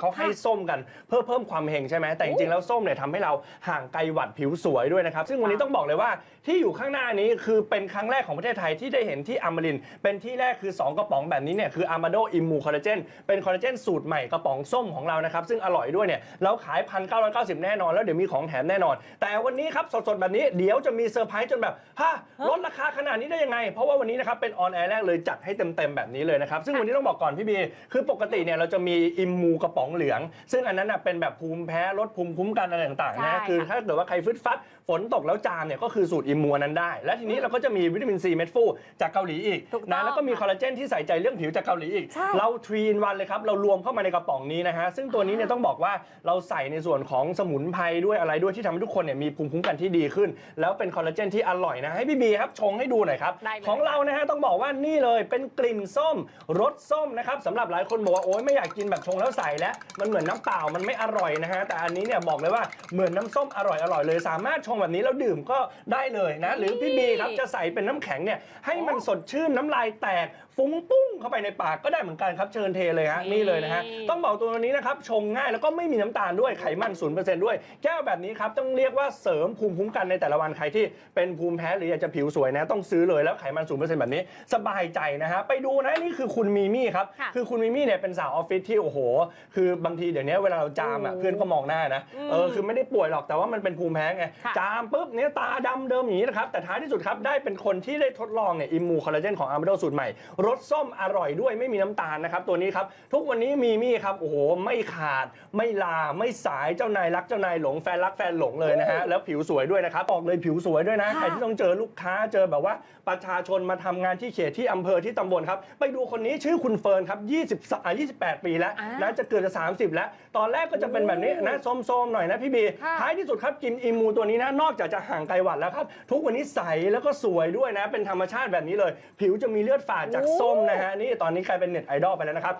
เขาให้ส้มกันเพื่อเพิ่มความเฮงใช่ไหมแต่จริงๆแล้วส้มเนี่ยทำให้เราห่างไกลหวัดผิวสวยด้วยนะครับ ซึ่งวันนี้ต้องบอกเลยว่าที่อยู่ข้างหน้านี้คือเป็นครั้งแรกของประเทศไทยที่ได้เห็นที่อมรินทร์เป็นที่แรกคือ 2 กระป๋องแบบนี้เนี่ยคืออามาโดอิมมูคอลลาเจนเป็นคอลลาเจนสูตรใหม่กระป๋องส้มของเรานะครับ ซึ่งอร่อยด้วยเนี่ยเราขายพันเก้าร้อยเก้าสิบแน่นอนแล้วเดี๋ยวมีของแถมแน่นอน แต่วันนี้ครับสดๆแบบนี้เดี๋ยวจะมีเซอร์ไพรส์จนแบบฮะลดราคาขนาดนี้ได้ยังไง เพราะว่าวันนี้นะครับเป็นออนแอร์แรกเลยจัดให้เต็มๆแบบนี้เลยนะครับซึ่งวันนี้ต้องบอกก่อนพี่บีคือปกติเนี่ยเราจะมีอิมมูกระป๋องเหลือง ซึ่งอันนั้นนะเป็นแบบภูมิแพ้ลดภูมิคุ้มกันอะไรต่างๆใช่นะคือ ค่ะถ้าเกิดว่าใครฟึดฟัดฝนตกแล้วจามเนี่ยก็คือสูตรอิมมูอันนั้นได้ และทีนี้เราก็จะมีวิตามินซีเม็ดฟูจากเกาหลีอีกถูกต้องนะแล้วก็มีคอลลาเจนที่ใส่ใจเรื่องผิวจากเกาหลีอีก ใช่ เราทรีนวันเลยครับ เรารวมเข้ามาในกระป๋องนี้นะฮะ ซึ่งตัวนี้เนี่ยต้องบอกว่าเราใส่ในส่วนของสมุนไพรด้วยอะไรด้วยที่ทำให้ทุกคนเนี่ยมีภูมิคุ้มกันที่ดีขึ้น แล้วเป็นคอลลาเจนที่อร่อยนะ ให้พี่บีครับชงให้ดูหน่อยครับ ได้เลย ของเรานะฮะต้องบอกว่านี่เลยเป็นกลิ่นส้มรสส้มนะครับสำหรับหลายคนบอกว่าโอ๊ยไม่อยากกินแบบชงแล้วใส่แล้วมันเหมือนน้ำเปล่ามันไม่อร่อยนะฮะแต่อันนี้เนี่ยบอกเลยว่าเหมือนน้ำส้มอร่อยอร่อยเลย สามารถชงแบบนี้แล้วดื่มก็ได้เลยนะ หรือพี่บีครับจะใส่เป็นน้ำแข็งเนี่ยให้มันสดชื่นน้ำลายแตกฟุ้งปุ้งเข้าไปในปากก็ได้เหมือนกันครับเชิญเทเลยฮะนี่เลยนะฮะต้องบอกตัวนี้นะครับชงง่ายแล้วก็ไม่มีน้ำตาลด้วยไขมัน0%ด้วย แก้วแบบนี้ครับต้องเรียกว่าเสริมภูมิคุ้มกันในแต่ละวันใครที่เป็นภูมิแพ้หรืออยากจะผิวสวยนะต้องซื้อเลยแล้วไขมัน0%แบบนี้สบายใจนะฮะไปดูนะนี่คือคุณมีมี่ครับค่ะคือคุณมิมี่เนี่ยเป็นสาวออฟฟิศที่โอ้โหคือบางทีเดี๋ยวนี้เวลาเราจามอะโอ้เพื่อนก็มองหน้านะเออคือไม่ได้ป่วยหรอกแต่ว่ามันเป็นภูมิแพ้ไงค่ะ จามปุ๊บเนี่ยตาดำเดิมอย่างนี้นะครับแต่ท้ายที่สุดครับได้เป็นคนที่ได้ทดลองเนี่ยอิมมูคอลลาเจนของอาร์มาโดสูตรใหม่รสส้มอร่อยด้วยไม่มีน้ำตาลนะครับตัวนี้ครับทุกวันนี้มีมี่ครับโอ้โหไม่ขาดไม่ลาไม่สายเจ้านายรักเจ้านายหลงแฟนรักแฟนหลงเลยนะฮะแล้วผิวสวยด้วยนะครับบอกเลยผิวสวยด้วยนะค่ะใครที่ต้องเจอลูกค้าเจอแบบว่าประชาชนมาทำงานที่เขตที่อำเภอที่ตำบลครับไปดูคนนี้ชื่อคุณเฟิร์นครับ20อ่า28 ปีแล้วอ่านะจะเกือบจะ30 แล้ว ตอนแรกก็จะเป็นแบบนี้นะส้มๆหน่อยนะพี่บีค่ะ ท้ายที่สุดครับกินอิมูตัวนี้นะนอกจากจะห่างไกลหวัดแล้วครับ ทุกวันนี้ใสแล้วก็สวยด้วยนะ เป็นธรรมชาติแบบนี้เลย ผิวจะมีเลือดฝาดจากส้มนะฮะนี่ตอนนี้กลายเป็นเน็ตไอดอลไปแล้วนะครับ